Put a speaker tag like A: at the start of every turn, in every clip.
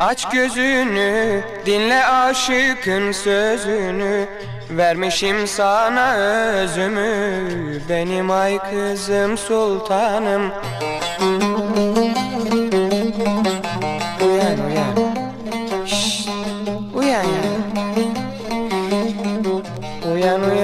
A: Aç gözünü dinle aşıkın sözünü. Vermişim sana özümü Benim ay kızım sultanım. Uyan uyan. Şşt, Uyan ya. Uyan uyan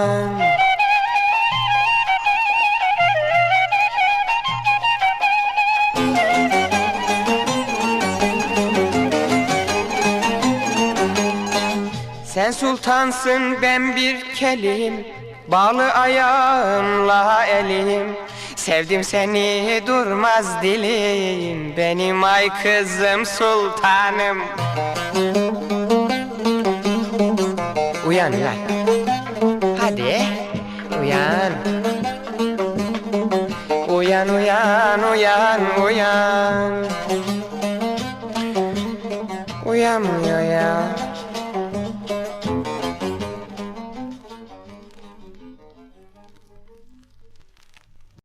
A: Sen sultansın ben bir kelim. Bağlı ayağımla elim. Sevdim seni durmaz dilim. Benim ay kızım sultanım. Uyan uyan. Hadi uyan. Uyan uyan uyan uyan. Uyanmıyor ya